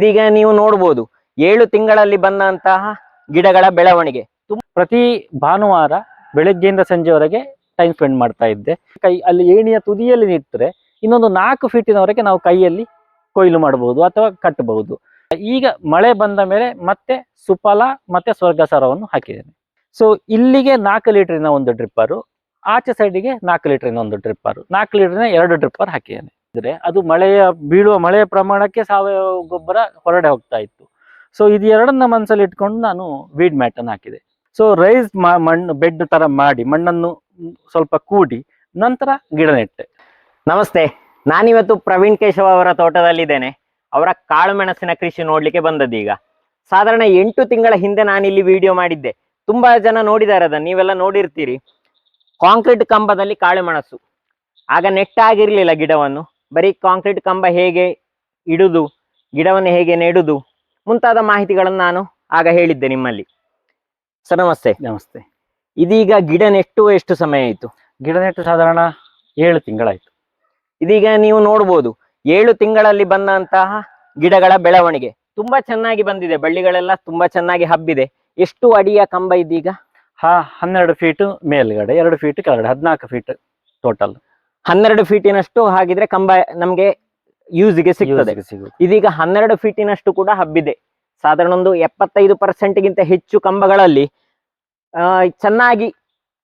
ಇದೀಗ ನೀವು ನೋಡ್ಬೋದು ಏಳು ತಿಂಗಳಲ್ಲಿ ಬಂದಂತಹ ಗಿಡಗಳ ಬೆಳವಣಿಗೆ. ಪ್ರತಿ ಭಾನುವಾರ ಬೆಳಗ್ಗೆಯಿಂದ ಸಂಜೆವರೆಗೆ ಟೈಮ್ ಸ್ಪೆಂಡ್ ಮಾಡ್ತಾ ಇದ್ದೆ. ಕೈ, ಅಲ್ಲಿ ಏಣಿಯ ತುದಿಯಲ್ಲಿ ನಿಂತರೆ ಇನ್ನೊಂದು ನಾಲ್ಕು ಫೀಟಿನವರೆಗೆ ನಾವು ಕೈಯಲ್ಲಿ ಕೊಯ್ಲು ಮಾಡಬಹುದು ಅಥವಾ ಕಟ್ಟಬಹುದು. ಈಗ ಮಳೆ ಬಂದ ಮೇಲೆ ಮತ್ತೆ ಸುಫಲ ಮತ್ತೆ ಸ್ವರ್ಗಸರವನ್ನು ಹಾಕಿದ್ದೇನೆ. ಸೊ ಇಲ್ಲಿಗೆ ನಾಲ್ಕು ಲೀಟರಿನ ಒಂದು ಡ್ರಿಪ್ಪರು ಆಚೆ ಸೈಡಿಗೆ ನಾಲ್ಕು ಲೀಟರಿನ ಒಂದು ಡ್ರಿಪ್ಪರು ನಾಲ್ಕು ಲೀಟರಿನ ಎರಡು ಡ್ರಿಪ್ಪರ್ ಹಾಕಿದ್ದೇನೆ. ಅಂದ್ರೆ ಅದು ಮಳೆಯ, ಬೀಳುವ ಮಳೆಯ ಪ್ರಮಾಣಕ್ಕೆ ಸಾವಯವ ಗೊಬ್ಬರ ಹೊರಡೆ ಹೋಗ್ತಾ ಇತ್ತು. ಸೊ ಇದು ಎರಡನ್ನ ಮನಸ್ಸಲ್ಲಿ ಇಟ್ಕೊಂಡು ನಾನು ವೀಡ್ ಮ್ಯಾಟ್ ಹಾಕಿದೆ. ಸೊ ರೈಸ್ ಮಣ್ಣು ಬೆಡ್ ತರ ಮಾಡಿ, ಮಣ್ಣನ್ನು ಸ್ವಲ್ಪ ಕೂಡಿ ನಂತರ ಗಿಡ ನೆಟ್ಟೆ ನಮಸ್ತೆ. ನಾನಿವತ್ತು ಪ್ರವೀಣ್ ಕೇಶವ ಅವರ ತೋಟದಲ್ಲಿದ್ದೇನೆ. ಅವರ ಕಾಳುಮೆಣಸಿನ ಕೃಷಿ ನೋಡ್ಲಿಕ್ಕೆ ಬಂದದ್ದೀಗ ಸಾಧಾರಣ ಎಂಟು ತಿಂಗಳ ಹಿಂದೆ ನಾನಿಲ್ಲಿ ವಿಡಿಯೋ ಮಾಡಿದ್ದೆ. ತುಂಬಾ ಜನ ನೋಡಿದ್ದಾರೆ ಅದನ್ನ. ನೀವೆಲ್ಲ ನೋಡಿರ್ತೀರಿ. ಕಾಂಕ್ರೀಟ್ ಕಂಬದಲ್ಲಿ ಕಾಳುಮೆಣಸು ಆಗ ನೆಟ್ಟಾಗಿರ್ಲಿಲ್ಲ ಗಿಡವನ್ನು. ಬರೀ ಕಾಂಕ್ರೀಟ್ ಕಂಬ ಹೇಗೆ ಇಡುದು ಗಿಡವನ್ನು ಹೇಗೆ ನೆಡುದು ಮುಂತಾದ ಮಾಹಿತಿಗಳನ್ನು ನಾನು ಆಗ ಹೇಳಿದ್ದೆ ನಿಮ್ಮಲ್ಲಿ. ಸರ್ ನಮಸ್ತೆ. ನಮಸ್ತೆ. ಇದೀಗ ಗಿಡ ನೆಟ್ಟು ಎಷ್ಟು ಸಮಯ ಆಯಿತು? ಗಿಡ ನೆಟ್ಟು ಸಾಧಾರಣ ಏಳು ತಿಂಗಳಾಯಿತು. ಇದೀಗ ನೀವು ನೋಡ್ಬೋದು ಏಳು ತಿಂಗಳಲ್ಲಿ ಬಂದಂತಹ ಗಿಡಗಳ ಬೆಳವಣಿಗೆ ತುಂಬಾ ಚೆನ್ನಾಗಿ ಬಂದಿದೆ ಬಳ್ಳಿಗಳೆಲ್ಲ ತುಂಬಾ ಚೆನ್ನಾಗಿ ಹಬ್ಬಿದೆ. ಎಷ್ಟು ಅಡಿಯ ಕಂಬ ಇದೀಗ? ಹಾ ಹನ್ನೆರಡು ಫೀಟ್ ಮೇಲ್ಗಡೆ ಎರಡು ಫೀಟ್ ಕೆಳಗಡೆ ಹದಿನಾಲ್ಕು ಫೀಟ್ ಟೋಟಲ್ ಹನ್ನೆರಡು ಫೀಟಿನಷ್ಟು ಹಾಗಿದ್ರೆ ಕಂಬ ನಮ್ಗೆ ಯೂಸ್ಗೆ ಸಿಗ್ತದೆ. ಇದೀಗ ಹನ್ನೆರಡು ಫೀಟಿನಷ್ಟು ಕೂಡ ಹಬ್ಬಿದೆ. ಸಾಧಾರಣ ಒಂದು ಎಪ್ಪತ್ತೈದು ಪರ್ಸೆಂಟ್ಗಿಂತ ಹೆಚ್ಚು ಕಂಬಗಳಲ್ಲಿ ಆ, ಚೆನ್ನಾಗಿ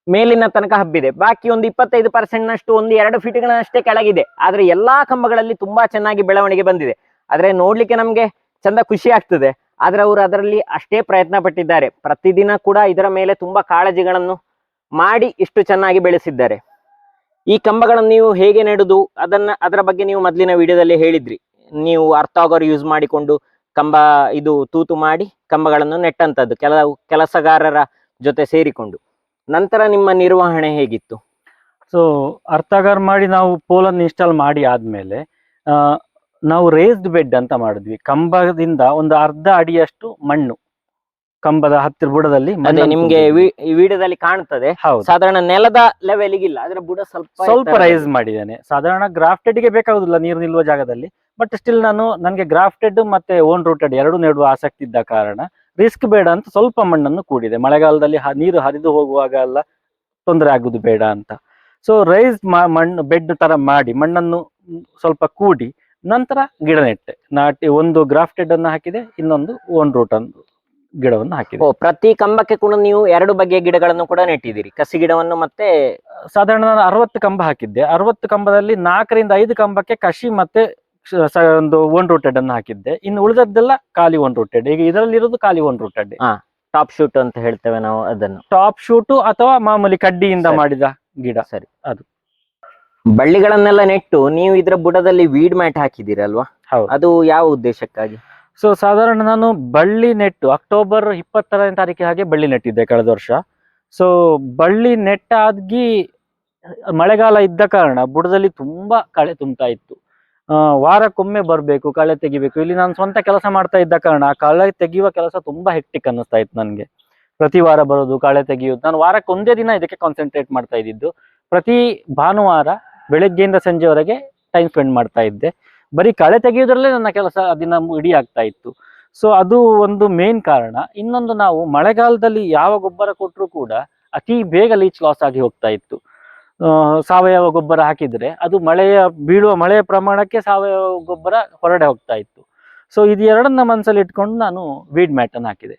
ಮೇಲಿನ ತನಕ ಹಬ್ಬಿದೆ. ಬಾಕಿ ಒಂದು ಇಪ್ಪತ್ತೈದು ಪರ್ಸೆಂಟ್ ನಷ್ಟು ಒಂದು ಎರಡು ಫೀಟ್ಗಳಷ್ಟೇ ಕೆಳಗಿದೆ. ಆದ್ರೆ ಎಲ್ಲಾ ಕಂಬಗಳಲ್ಲಿ ತುಂಬಾ ಚೆನ್ನಾಗಿ ಬೆಳವಣಿಗೆ ಬಂದಿದೆ. ಆದ್ರೆ ನೋಡ್ಲಿಕ್ಕೆ ನಮ್ಗೆ ಚಂದ ಖುಷಿ ಆಗ್ತದೆ. ಆದ್ರೆ ಅವರು ಅದರಲ್ಲಿ ಅಷ್ಟೇ ಪ್ರಯತ್ನ ಪಟ್ಟಿದ್ದಾರೆ. ಪ್ರತಿದಿನ ಕೂಡ ಇದರ ಮೇಲೆ ತುಂಬಾ ಕಾಳಜಿಗಳನ್ನು ಮಾಡಿ ಇಷ್ಟು ಚೆನ್ನಾಗಿ ಬೆಳೆಸಿದ್ದಾರೆ. ಈ ಕಂಬಗಳನ್ನು ನೀವು ಹೇಗೆ ನೆಡುದು ಅದನ್ನ ಅದರ ಬಗ್ಗೆ ನೀವು ಮೊದಲಿನ ವಿಡಿಯೋದಲ್ಲಿ ಹೇಳಿದ್ರಿ. ನೀವು ಅರ್ಥಾಗರ್ ಯೂಸ್ ಮಾಡಿಕೊಂಡು ಕಂಬ ಇದು ತೂತು ಮಾಡಿ ಕಂಬಗಳನ್ನು ನೆಟ್ಟಂತದ್ದು, ಕೆಲವು ಕೆಲಸಗಾರರ ಜೊತೆ ಸೇರಿಕೊಂಡು. ನಂತರ ನಿಮ್ಮ ನಿರ್ವಹಣೆ ಹೇಗಿತ್ತು? ಸೊ ಅರ್ಥಗಾರ್ ಮಾಡಿ ನಾವು ಪೋಲನ್ನು ಇನ್ಸ್ಟಾಲ್ ಮಾಡಿ ಆದ್ಮೇಲೆ ನಾವು ರೇಸ್ಡ್ ಬೆಡ್ ಅಂತ ಮಾಡಿದ್ವಿ. ಕಂಬದಿಂದ ಒಂದು ಅರ್ಧ ಅಡಿಯಷ್ಟು ಮಣ್ಣು. ಕಂಬದ ಹತ್ತಿರ ಬುಡದಲ್ಲಿ ಅದೇ ಮಣ್ಣನ್ನು ನಿಮ್ಗೆ ತುಂಬಿದ್ವಿ. ವಿ- ಈ ವಿಡಿಯೋದಲ್ಲಿ ಕಾಣ್ತದೆ. ಹೌದು. ಸಾಧಾರಣ ನೆಲದ ಲೆವೆಲ್ಗಿಲ್ಲ ಅದರ ಬುಡ ಸ್ವಲ್ಪ ಸ್ವಲ್ಪ ಎತ್ತರ ರೈಸ್ ಮಾಡಿದ್ದೇನೆ. ಸಾಧಾರಣ ಗ್ರಾಫ್ಟೆಡ್ಗೆ ಬೇಕಾಗುದಿಲ್ಲ ನೀರು ನಿಲ್ಲುವ ಜಾಗದಲ್ಲಿ. ಬಟ್ ಸ್ಟಿಲ್ ನಾನು ನನಗೆ ಗ್ರಾಫ್ಟೆಡ್ ಮತ್ತೆ ಓನ್ ರೂಟೆಡ್ ಎರಡು ನೆಡುವ ಆಸಕ್ತಿ ಇದ್ದ ಕಾರಣ ರಿಸ್ಕ್ ಬೇಡ ಅಂತ ಸ್ವಲ್ಪ ಮಣ್ಣನ್ನು ಕೂಡಿದೆ. ಮಳೆಗಾಲದಲ್ಲಿ ಹ- ನೀರು ಹರಿದು ಹೋಗುವಾಗ ಎಲ್ಲ ತೊಂದರೆ ಆಗುದು ಬೇಡ ಅಂತ. ಸೊ ರೈಸ್ ಮಣ್ಣು ಬೆಡ್ ತರ ಮಾಡಿ ಮಣ್ಣನ್ನು ಮ್, ಸ್ವಲ್ಪ ಕೂಡಿ ನಂತರ ಗಿಡ ನೆಟ್ಟೆ ನಾಟಿ ಒಂದು ಗ್ರಾಫ್ಟೆಡ್ ಅನ್ನು ಹಾಕಿದೆ ಇನ್ನೊಂದು ಓನ್ ರೂಟ್ ಅನ್ನು. ಗಿಡವನ್ನು ಹಾಕಿದೆ. ಓ ಪ್ರತಿ ಕಂಬಕ್ಕೆ ಕೂಡ ನೀವು ಎರಡು ಬಗೆಯ ಗಿಡಗಳನ್ನು ಕೂಡ ನೆಟ್ಟಿದ್ದೀರಿ. ಕಸಿ ಗಿಡವನ್ನು ಮತ್ತೆ ಸಾಧಾರಣ ನಾನು ಅರವತ್ತು ಕಂಬ ಹಾಕಿದ್ದೆ. ಅರವತ್ತು ಕಂಬದಲ್ಲಿ ನಾಲ್ಕರಿಂದ ಐದು ಕಂಬಕ್ಕೆ ಕಸಿ ಮತ್ತೆ ಸ- ಒಂದು ಒನ್ ರೂಟೆಡ್ ಅನ್ನು ಹಾಕಿದ್ದೆ. ಇನ್ನು ಉಳಿದದ್ದೆಲ್ಲ ಖಾಲಿ ಒನ್ ರೂಟೆಡ್ ಈಗ ಇದರಲ್ಲಿ ಇರೋದು ಖಾಲಿ ಒನ್ ರೂಟೆಡ್ ಟಾಪ್ ಶೂಟ್ ಅಂತ ಹೇಳ್ತೇವೆ ನಾವು ಅದನ್ನು. ಟಾಪ್ ಶೂಟು ಅಥವಾ ಮಾಮೂಲಿ ಕಡ್ಡಿಯಿಂದ ಸರಿ. ಮಾಡಿದ ಗಿಡ. ಸರಿ. ಅದು. ಬಳ್ಳಿಗಳನ್ನೆಲ್ಲ ನೆಟ್ಟು ನೀವು ಇದರ ಬುಡದಲ್ಲಿ ವೀಡ್ ಮ್ಯಾಟ್ ಹಾಕಿದ್ದೀರಲ್ವಾ? ಹೌದು. ಅದು ಯಾವ ಉದ್ದೇಶಕ್ಕಾಗಿ? ಸೊ ಸಾಧಾರಣ ನಾನು ಬಳ್ಳಿ ನೆಟ್ಟು ಅಕ್ಟೋಬರ್ ಇಪ್ಪತ್ತರನೇ ತಾರೀಕು ಹಾಗೆ ಬಳ್ಳಿ ನೆಟ್ಟಿದ್ದೆ ಕಳೆದ ವರ್ಷ. ಸೊ ಬಳ್ಳಿ ನೆಟ್ಟಾಗಿ ಮಳೆಗಾಲ ಇದ್ದ ಕಾರಣ ಬುಡದಲ್ಲಿ ತುಂಬಾ ಕಳೆ ತುಂಬ್ತಾ ಇತ್ತು. ವಾರಕ್ಕೊಮ್ಮೆ ಬರಬೇಕು, ಕಳೆ ತೆಗಿಬೇಕು. ಇಲ್ಲಿ ನಾನು ಸ್ವಂತ ಕೆಲಸ ಮಾಡ್ತಾ ಇದ್ದ ಕಾರಣ ಕಳೆ ತೆಗೆಯುವ ಕೆಲಸ ತುಂಬಾ ಹೆಕ್ಟಿಕ್ ಅನ್ನಿಸ್ತಾ ಇತ್ತು ನನಗೆ. ಪ್ರತಿ ವಾರ ಬರೋದು, ಕಳೆ ತೆಗೆಯೋದು ನಾನು ವಾರಕ್ಕೆ ಒಂದೇ ದಿನ ಇದಕ್ಕೆ ಕಾನ್ಸಂಟ್ರೇಟ್ ಮಾಡ್ತಾ ಇದ್ದಿದ್ದು. ಪ್ರತಿ ಭಾನುವಾರ ಬೆಳಗ್ಗೆಯಿಂದ ಸಂಜೆವರೆಗೆ ಟೈಮ್ ಸ್ಪೆಂಡ್ ಮಾಡ್ತಾ ಇದ್ದೆ. ಬರೀ ಕಳೆ ತೆಗೆಯೋದ್ರಲ್ಲೇ ನನ್ನ ಕೆಲಸ ದಿನ ಇಡೀ ಆಗ್ತಾ ಇತ್ತು. ಸೊ ಅದು ಒಂದು ಮೇನ್ ಕಾರಣ. ಇನ್ನೊಂದು ನಾವು ಮಳೆಗಾಲದಲ್ಲಿ ಯಾವ ಗೊಬ್ಬರ ಕೊಟ್ಟರು ಕೂಡ ಅತಿ ಬೇಗ ಲೀಚ್ ಲಾಸ್ ಆಗಿ ಹೋಗ್ತಾ ಇತ್ತು. ಸಾವಯವ ಗೊಬ್ಬರ ಹಾಕಿದ್ರೆ ಅದು ಮಳೆಯ ಬೀಳುವ ಮಳೆಯ ಪ್ರಮಾಣಕ್ಕೆ ಸಾವಯವ ಗೊಬ್ಬರ ಹೊರಡೆ ಹೋಗ್ತಾ ಇತ್ತು. ಸೊ ಇದು ಎರಡನ್ನ ಮನಸ್ಸಲ್ಲಿ ಇಟ್ಕೊಂಡು ನಾನು ವೀಡ್ ಮ್ಯಾಟ್ ಅನ್ನು ಹಾಕಿದೆ.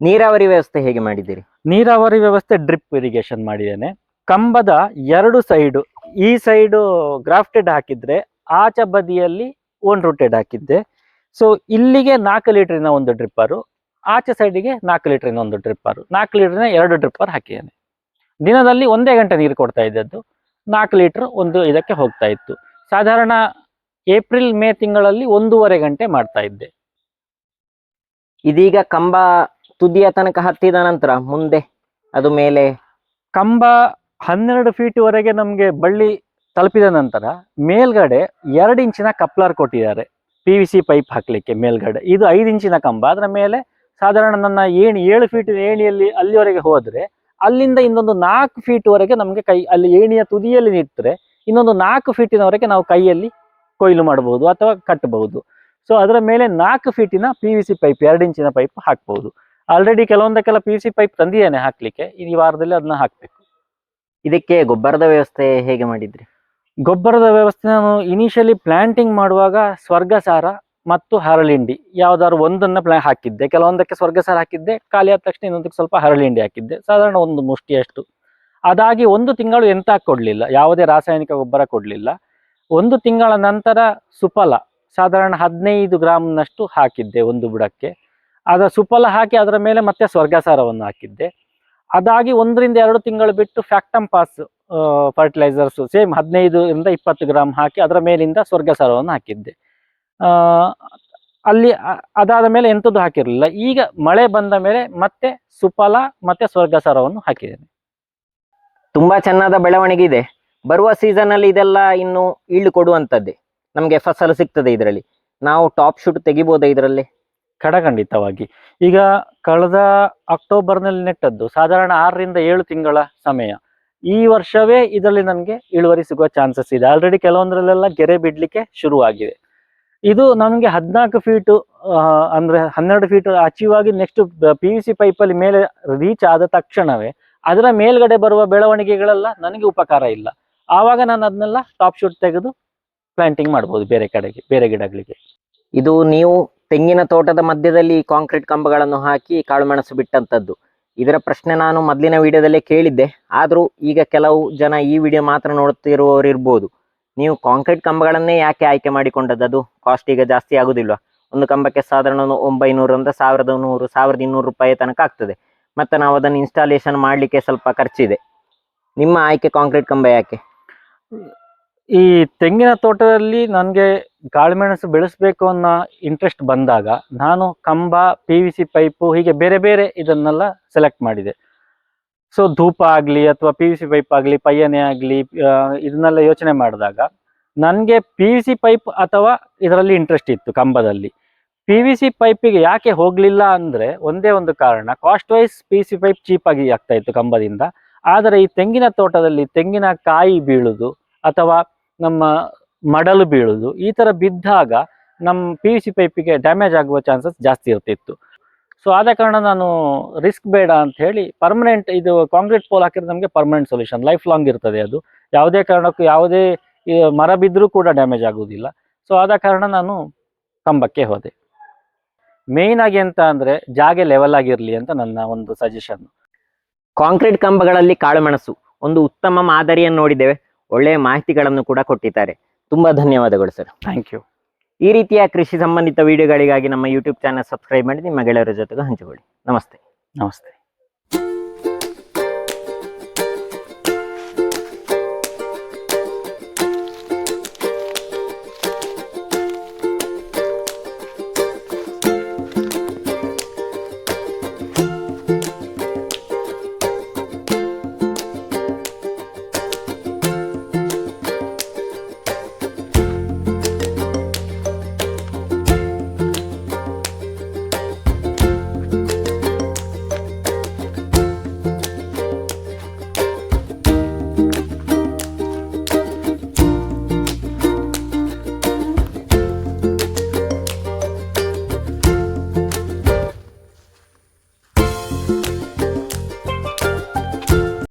ನೀರಾವರಿ ವ್ಯವಸ್ಥೆ ಹೇಗೆ ಮಾಡಿದ್ದೀರಿ? ನೀರಾವರಿ ವ್ಯವಸ್ಥೆ ಡ್ರಿಪ್ ಇರಿಗೇಷನ್ ಮಾಡಿದ್ದೇನೆ. ಕಂಬದ ಎರಡು ಸೈಡು ಈ ಸೈಡು ಗ್ರಾಫ್ಟೆಡ್ ಹಾಕಿದ್ರೆ ಆಚ ಬದಿಯಲ್ಲಿ ಓನ್ ರೂಟೆಡ್ ಹಾಕಿದ್ದೆ. ಸೊ ಇಲ್ಲಿಗೆ ನಾಲ್ಕು ಲೀಟ್ರಿನ ಒಂದು ಡ್ರಿಪ್ಪರು ಆಚೆ ಸೈಡಿಗೆ ನಾಲ್ಕು ಲೀಟ್ರಿನ ಒಂದು ಡ್ರಿಪ್ಪರು ನಾಲ್ಕು ಲೀಟ್ರಿನ ಎರಡು ಡ್ರಿಪ್ಪರ್ ಹಾಕಿದ್ದೇನೆ. ದಿನದಲ್ಲಿ ಒಂದೇ ಗಂಟೆ ನೀರು ಕೊಡ್ತಾ ಇದ್ದದ್ದು ನಾಲ್ಕು ಲೀಟರ್ ಒಂದು ಇದಕ್ಕೆ ಹೋಗ್ತಾ ಇತ್ತು. ಸಾಧಾರಣ ಏಪ್ರಿಲ್ ಮೇ ತಿಂಗಳಲ್ಲಿ ಒಂದೂವರೆ ಗಂಟೆ ಮಾಡ್ತಾ ಇದ್ದೆ. ಇದೀಗ ಕಂಬ ತುದಿಯ ತನಕ ಹತ್ತಿದ ನಂತರ ಮುಂದೆ ಅದು ಮೇಲೆ ಕಂಬ ಹನ್ನೆರಡು ಫೀಟ್ ವರೆಗೆ ನಮಗೆ ಬಳ್ಳಿ ತಲುಪಿದ ನಂತರ ಮೇಲ್ಗಡೆ ಎರಡು ಇಂಚಿನ ಕಪ್ಲರ್ ಕೊಟ್ಟಿದ್ದಾರೆ. ಪಿ ವಿ ಸಿ ಪೈಪ್ ಹಾಕಲಿಕ್ಕೆ ಮೇಲ್ಗಡೆ. ಇದು ಐದು ಇಂಚಿನ ಕಂಬ. ಅದರ ಮೇಲೆ ಸಾಧಾರಣ ನನ್ನ ಏಣಿ, ಏಳು ಫೀಟ್ ಏಣಿಯಲ್ಲಿ ಅಲ್ಲಿವರೆಗೆ ಹೋದ್ರೆ ಅಲ್ಲಿಂದ ಇನ್ನೊಂದು ನಾಲ್ಕು ಫೀಟ್ ವರೆಗೆ ನಮಗೆ ಕೈ, ಅಲ್ಲಿ ಏಣಿಯ ತುದಿಯಲ್ಲಿ ನಿಂತರೆ ಇನ್ನೊಂದು ನಾಲ್ಕು ಫೀಟಿನವರೆಗೆ ನಾವು ಕೈಯಲ್ಲಿ ಕೊಯ್ಲು ಮಾಡಬಹುದು ಅಥವಾ ಕಟ್ಟಬಹುದು. ಸೊ ಅದರ ಮೇಲೆ ನಾಲ್ಕು ಫೀಟಿನ ಪಿ ವಿ ಸಿ ಪೈಪ್ ಎರಡು ಇಂಚಿನ ಪೈಪ್ ಹಾಕ್ಬಹುದು ಆಲ್ರೆಡಿ ಕೆಲವೊಂದಕ್ಕೆಲ್ಲ ಪಿ ವಿ ಸಿ ಪೈಪ್ ತಂದಿದ್ದೇನೆ ಹಾಕಲಿಕ್ಕೆ. ಈ ವಾರದಲ್ಲಿ ಅದನ್ನ ಹಾಕಬೇಕು. ಇದಕ್ಕೆ ಗೊಬ್ಬರದ ವ್ಯವಸ್ಥೆ ಹೇಗೆ ಮಾಡಿದ್ರಿ? ಗೊಬ್ಬರದ ವ್ಯವಸ್ಥೆ ನಾನು ಇನಿಷಿಯಲಿ ಪ್ಲಾಂಟಿಂಗ್ ಮಾಡುವಾಗ ಸ್ವರ್ಗಸಾರ ಮತ್ತು ಹರಳಿಂಡಿ ಯಾವ್ದಾದ್ರು ಒಂದನ್ನ ಪ್ಲಾ, ಹಾಕಿದ್ದೆ. ಕೆಲವೊಂದಕ್ಕೆ ಸ್ವರ್ಗಸಾರ ಹಾಕಿದ್ದೆ, ಖಾಲಿ ಆದ ತಕ್ಷಣ ಇನ್ನೊಂದಕ್ಕೆ ಸ್ವಲ್ಪ ಹರಳಿಂಡಿ ಹಾಕಿದ್ದೆ. ಸಾಧಾರಣ ಒಂದು ಮುಷ್ಟಿಯಷ್ಟು. ಅದಾಗಿ ಒಂದು ತಿಂಗಳು ಎಂತ ಕೊಡಲಿಲ್ಲ. ಯಾವುದೇ ರಾಸಾಯನಿಕ ಗೊಬ್ಬರ ಕೊಡಲಿಲ್ಲ. ಒಂದು ತಿಂಗಳ ನಂತರ ಸುಫಲ ಸಾಧಾರಣ ಹದಿನೈದು ಗ್ರಾಮ್ನಷ್ಟು ಹಾಕಿದ್ದೆ ಒಂದು ಬುಡಕ್ಕೆ. ಅದ ಸುಫಲ ಹಾಕಿ ಅದರ ಮೇಲೆ ಮತ್ತೆ ಸ್ವರ್ಗಸಾರವನ್ನು ಹಾಕಿದ್ದೆ. ಅದಾಗಿ ಒಂದರಿಂದ ಎರಡು ತಿಂಗಳು ಬಿಟ್ಟು ಫ್ಯಾಕ್ಟಮ್ ಪಾಸ್ ಫರ್ಟಿಲೈಸರ್ಸ್ ಸೇಮ್ ಹದಿನೈದು ಇಂದ ಇಪ್ಪತ್ತು ಗ್ರಾಮ್ ಹಾಕಿ ಅದರ ಮೇಲಿಂದ ಸ್ವರ್ಗ ಸಾರವನ್ನು ಹಾಕಿದ್ದೆ. ಅಲ್ಲಿ ಅದಾದ ಮೇಲೆ ಎಂಥದ್ದು ಹಾಕಿರಲಿಲ್ಲ. ಈಗ ಮಳೆ ಬಂದ ಮೇಲೆ ಮತ್ತೆ ಸುಫಲ ಮತ್ತೆ ಸ್ವರ್ಗಸಾರವನ್ನು ಹಾಕಿದ್ದೇನೆ. ತುಂಬಾ ಚೆನ್ನಾದ ಬೆಳವಣಿಗೆ ಇದೆ. ಬರುವ ಸೀಸನ್ ಅಲ್ಲಿ ಇದೆಲ್ಲ ಇನ್ನು ಈಳು ಕೊಡುವಂಥದ್ದೇ ನಮ್ಗೆ ಫಸಲು ಸಿಗ್ತದೆ ಇದರಲ್ಲಿ. ನಾವು ಟಾಪ್ ಶೂಟ್ ತೆಗಿಬೋದಾ ಇದರಲ್ಲಿ? ಖಡಖಂಡಿತವಾಗಿ. ಈಗ ಕಳೆದ ಅಕ್ಟೋಬರ್ನಲ್ಲಿ ನೆಟ್ಟದ್ದು ಸಾಧಾರಣ ಆರರಿಂದ ಏಳು ತಿಂಗಳ ಸಮಯ. ಈ ವರ್ಷವೇ ಇದರಲ್ಲಿ ನನಗೆ ಇಳುವರಿ ಸಿಗುವ ಚಾನ್ಸಸ್ ಇದೆ. ಆಲ್ರೆಡಿ ಕೆಲವೊಂದರಲ್ಲೆಲ್ಲ ಗೆರೆ ಬಿಡಲಿಕ್ಕೆ ಶುರುವಾಗಿದೆ. ಇದು ನಮಗೆ ಹದಿನಾಲ್ಕು ಫೀಟು ಅಂದ್ರೆ ಹನ್ನೆರಡು ಫೀಟ್ ಅಚೀವ್ ಆಗಿ ನೆಕ್ಸ್ಟ್ ಪಿ ಯು ಸಿ ಪೈಪಲ್ಲಿ ಮೇಲೆ ರೀಚ್ ಆದ ತಕ್ಷಣವೇ ಅದರ ಮೇಲ್ಗಡೆ ಬರುವ ಬೆಳವಣಿಗೆಗಳೆಲ್ಲ ನನಗೆ ಉಪಕಾರ ಇಲ್ಲ. ಆವಾಗ ನಾನು ಅದನ್ನೆಲ್ಲ ಟಾಪ್ ಶೂಟ್ ತೆಗೆದು ಪ್ಲಾಂಟಿಂಗ್ ಮಾಡ್ಬೋದು ಬೇರೆ ಕಡೆಗೆ, ಬೇರೆ ಗಿಡಗಳಿಗೆ. ಇದು ನೀವು ತೆಂಗಿನ ತೋಟದ ಮಧ್ಯದಲ್ಲಿ ಕಾಂಕ್ರೀಟ್ ಕಂಬಗಳನ್ನು ಹಾಕಿ ಕಾಳುಮೆಣಸು ಬಿಟ್ಟಂಥದ್ದು ಇದರ ಪ್ರಶ್ನೆ ನಾನು ಮೊದಲಿನ ವಿಡಿಯೋದಲ್ಲೇ ಕೇಳಿದ್ದೆ. ಆದರೂ ಈಗ ಕೆಲವು ಜನ ಈ ವಿಡಿಯೋ ಮಾತ್ರ ನೋಡುತ್ತಿರುವವರು ಇರ್ಬೋದು ನೀವು ಕಾಂಕ್ರೀಟ್ ಕಂಬಗಳನ್ನೇ ಯಾಕೆ ಆಯ್ಕೆ ಮಾಡಿಕೊಂಡದ್ದು? ಅದು ಕಾಸ್ಟ್ ಈಗ ಜಾಸ್ತಿ ಆಗುದಿಲ್ವಾ? ಒಂದು ಕಂಬಕ್ಕೆ ಸಾಧಾರಣ ಒಂದು ಒಂಬೈನೂರರಿಂದ ಸಾವಿರದ ನೂರು, ಸಾವಿರದ ಇನ್ನೂರು ರೂಪಾಯಿ ತನಕ ಆಗ್ತದೆ. ಮತ್ತೆ ನಾವು ಅದನ್ನು ಇನ್ಸ್ಟಾಲೇಷನ್ ಮಾಡಲಿಕ್ಕೆ ಸ್ವಲ್ಪ ಖರ್ಚಿದೆ. ನಿಮ್ಮ ಆಯ್ಕೆ ಕಾಂಕ್ರೀಟ್ ಕಂಬ ಯಾಕೆ? ಈ ತೆಂಗಿನ ತೋಟದಲ್ಲಿ ನನಗೆ ಕಾಳುಮೆಣಸು ಬೆಳೆಸಬೇಕು ಅನ್ನೋ ಇಂಟ್ರೆಸ್ಟ್ ಬಂದಾಗ ನಾನು ಕಂಬ ಪಿ ವಿ ಸಿ ಪೈಪು ಹೀಗೆ ಬೇರೆ ಬೇರೆ ಇದನ್ನೆಲ್ಲ ಸೆಲೆಕ್ಟ್ ಮಾಡಿದೆ. ಸೊ ಧೂಪ ಆಗಲಿ ಅಥವಾ ಪಿ ವಿ ಸಿ ಪೈಪ್ ಆಗಲಿ, ಪಯ್ಯನೆ ಆಗಲಿ ಇದನ್ನೆಲ್ಲ ಯೋಚನೆ ಮಾಡಿದಾಗ ನನಗೆ ಪಿ ವಿ ಸಿ ಪೈಪ್ ಅಥವಾ ಇದರಲ್ಲಿ ಇಂಟ್ರೆಸ್ಟ್ ಇತ್ತು ಕಂಬದಲ್ಲಿ. ಪಿ ವಿ ಸಿ ಪೈಪಿಗೆ ಯಾಕೆ ಹೋಗಲಿಲ್ಲ ಅಂದರೆ ಒಂದೇ ಒಂದು ಕಾರಣ cost wise P C pipe ಚೀಪಾಗಿ ಆಗ್ತಾ ಇತ್ತು ಕಂಬದಿಂದ. ಆದರೆ ಈ ತೆಂಗಿನ ತೋಟದಲ್ಲಿ ತೆಂಗಿನ ಕಾಯಿ ಬೀಳುದು ಅಥವಾ ನಮ್ಮ ಮಡಲು ಬೀಳುದು. ಈ ತರ ಬಿದ್ದಾಗ ನಮ್ಮ ಪಿ ಯು ಸಿ ಪೈಪಿಗೆ ಡ್ಯಾಮೇಜ್ ಆಗುವ ಚಾನ್ಸಸ್ ಜಾಸ್ತಿ ಇರ್ತಿತ್ತು. ಸೊ ಆದ ಕಾರಣ ನಾನು ರಿಸ್ಕ್ ಬೇಡ ಅಂತ ಹೇಳಿ ಪರ್ಮನೆಂಟ್ ಇದು ಕಾಂಕ್ರೀಟ್ ಪೋಲ್ ಹಾಕಿದ್ರೆ ನಮಗೆ ಪರ್ಮನೆಂಟ್ ಸೊಲ್ಯೂಷನ್ ಲೈಫ್ ಲಾಂಗ್ ಇರ್ತದೆ ಅದು. ಯಾವುದೇ ಕಾರಣಕ್ಕೂ ಯಾವುದೇ ಮರ ಬಿದ್ದರೂ ಕೂಡ ಡ್ಯಾಮೇಜ್ ಆಗುವುದಿಲ್ಲ. ಸೊ ಆದ ಕಾರಣ ನಾನು ಕಂಬಕ್ಕೆ ಹೋದೆ. ಮೇಯ್ನ್ ಆಗಿ ಅಂತ ಅಂದರೆ ಜಾಗೆ ಲೆವೆಲ್ ಆಗಿರಲಿ ಅಂತ ನನ್ನ ಒಂದು ಸಜೆಷನ್ ಕಾಂಕ್ರೀಟ್ ಕಂಬಗಳಲ್ಲಿ ಕಾಳುಮೆಣಸು ಒಂದು ಉತ್ತಮ ಮಾದರಿಯನ್ನು ನೋಡಿದ್ದೇವೆ. ಒಳ್ಳೆಯ ಮಾಹಿತಿಗಳನ್ನು ಕೂಡ ಕೊಟ್ಟಿದ್ದಾರೆ. ತುಂಬಾ ಧನ್ಯವಾದಗಳು ಸರ್ ಥ್ಯಾಂಕ್ ಯು ಈ ರೀತಿಯ ಕೃಷಿ ಸಂಬಂಧಿತ ವಿಡಿಯೋಗಳಿಗಾಗಿ ನಮ್ಮ ಯೂಟ್ಯೂಬ್ ಚಾನಲ್ ಸಬ್ಸ್ಕ್ರೈಬ್ ಮಾಡಿ ನಿಮ್ಮ ಗೆಳೆಯರ ಜೊತೆಗೆ ಹಂಚಿಕೊಳ್ಳಿ. ನಮಸ್ತೆ. ನಮಸ್ತೆ.